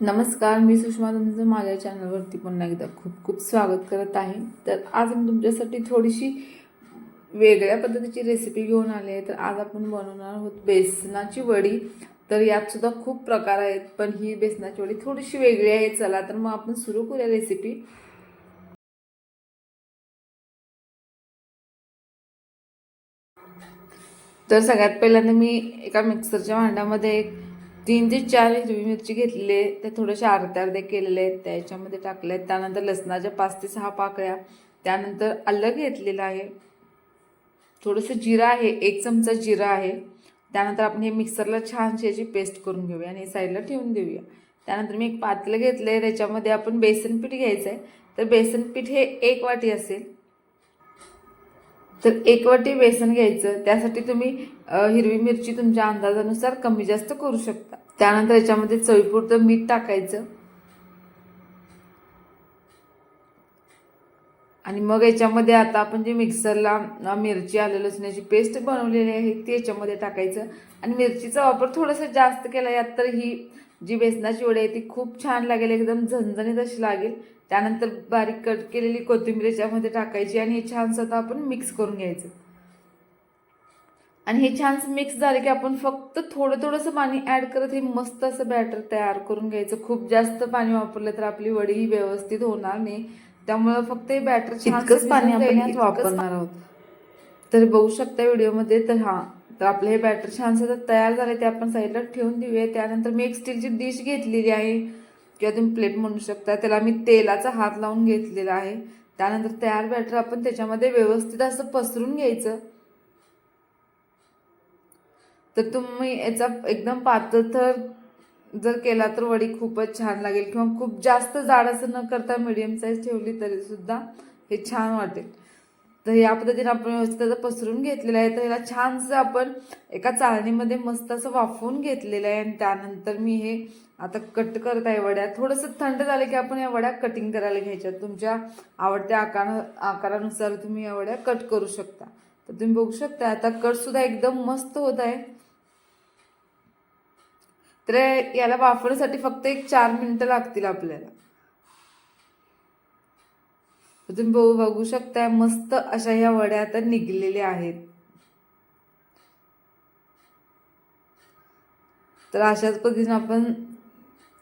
नमस्कार मी सुषमा तुमचं माझ्या चॅनलवरती पुन्हा एकदा खूप खूप स्वागत करत आहे. तर आज मी तुमच्यासाठी थोडीशी वेगळ्या पद्धतीची रेसिपी घेऊन आली आहे. तर आज आपण बनवणार आहोत बेसनाची वडी. तर यातसुद्धा खूप प्रकार आहेत पण ही बेसनाची वडी थोडीशी वेगळी आहे. चला तर मग आपण सुरू करूया रेसिपी तर सगळ्यात पहिल्यांदा मी एका मिक्सरच्या भांड्यामध्ये एक तीन ते चार हिरवी मिरची घेतलेली आहे. त्या थोड्याशा अर्ध्या अर्ध्या केलेल्या आहेत. त्याच्यामध्ये टाकल्या आहेत. त्यानंतर लसणाच्या पाच ते सहा पाकळ्या. त्यानंतर आलं घेतलेलं आहे. थोडंसं जिरं आहे. एक चमचा जिरा आहे. त्यानंतर आपण हे मिक्सरला छानशी याची पेस्ट करून घेऊया आणि साईडला ठेवून देऊया. त्यानंतर मी एक पातलं घेतलं आहे त्याच्यामध्ये आपण बेसन पीठ घ्यायचं आहे तर बेसन पीठ हे एक वाटी असेल. तर एक वाटी बेसन घ्यायचं त्यासाठी तुम्ही हिरवी मिरची तुमच्या अंदाजानुसार कमी जास्त करू शकता. त्यानंतर याच्यामध्ये चवीपुरतं मीठ टाकायचं. आणि मग याच्यामध्ये आता आपण जे मिक्सरला मिरची आलं लसणाची पेस्ट बनवलेली आहे ती याच्यामध्ये टाकायचं. आणि मिरचीचा वापर थोडासा जास्त केला यात तर ही जी बेसनाची वडी आहे ती खूप छान लागेल एकदम झणझणीत अशी लागेल. त्यानंतर बारीक कट केलेली कोथिंबीर याच्यामध्ये टाकायची आणि हे छानसं आता आपण मिक्स करून घ्यायचं. आणि हे छान मिक्स झाले की आपण फक्त थोडं थोडंसं पाणी ॲड करत हे मस्त असं बॅटर तयार करून घ्यायचं. खूप जास्त पाणी वापरलं तर आपली वडी ही व्यवस्थित होणार नाही. त्यामुळं फक्त हे बॅटर इतकंच पाणी आपण वापरणार आहोत. तर बघू शकता व्हिडिओमध्ये तर हां तर आपलं हे बॅटर छानसं आता तयार झालं ते आपण साईडला ठेवून देऊया. त्यानंतर मी एक स्टीलची डिश घेतलेली आहे. किंवा तुम्ही प्लेट म्हणू शकता. त्याला मी तेलाचा हात लावून घेतलेला आहे. त्यानंतर तयार बॅटर आपण त्याच्यामध्ये व्यवस्थित असं पसरून घ्यायचं. तर तुम्ही याचा एकदम पातळ थर जर केला तर वडी खूपच छान लागेल. किंवा खूप जास्त जाड असं न करता मिडियम साईज ठेवली तरी सुद्धा हे छान वाटेल. तर या पद्धतीने आपण व्यवस्थित त्याचं पसरून घेतलेलं आहे. तर याला छानसं आपण एका चाळणीमध्ये मस्त असं वाफवून घेतलेलं आहे. आणि त्यानंतर मी हे आता कट करत आहे वड्या. थोडंसं थंड झालं की आपण या वड्या कटिंग करायला घ्यायच्या. तुमच्या आवडत्या आकार आकारानुसार तुम्ही या वड्या कट करू शकता. तर तुम्ही बघू शकता आता कटसुद्धा एकदम मस्त होत आहे. तर याला वाफवण्यासाठी फक्त एक चार मिनटं लागतील आपल्याला. तुम्ही बघू बघू शकता मस्त अशा ह्या वड्या आता निघलेल्या आहेत. तर अशाच पद्धतीने आपण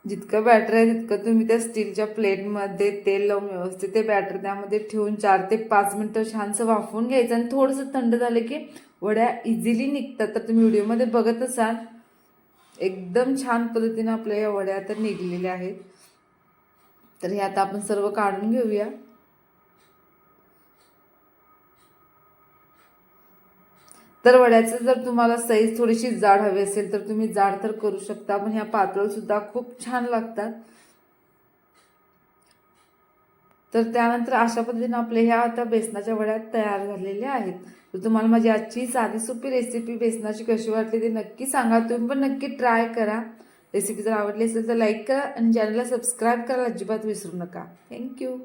जितकं बॅटर आहे तितकं तुम्ही त्या स्टीलच्या प्लेटमध्ये तेल लावून व्यवस्थित ते बॅटर त्यामध्ये ठेवून चार ते पाच मिनटं छानसं वाफवून घ्यायचं आणि थोडंसं थंड झालं की वड्या इझिली निघतात. तर तुम्ही व्हिडिओमध्ये बघत असाल एकदम छान पद्धतीने आपल्या या वड्या तर निघलेल्या आहेत. तर हे आता आपण सर्व काढून घेऊया. तर वड्याचं जर तुम्हाला साईज थोडीशी जाड हवी असेल तर तुम्ही जाड तर करू शकता पण ह्या पातळसुद्धा खूप छान लागतात. तर त्यानंतर अशा पद्धतीने आपल्या ह्या आता बेसनाच्या वड्या तयार झालेल्या आहेत. तर तुम्हाला माझी आजची साधी सोपी रेसिपी बेसनाची कशी वाटली ती नक्की सांगा. तुम्ही पण नक्की ट्राय करा. रेसिपी जर आवडली असेल तर लाईक करा आणि चॅनलला सबस्क्राईब करायला अजिबात विसरू नका. थँक्यू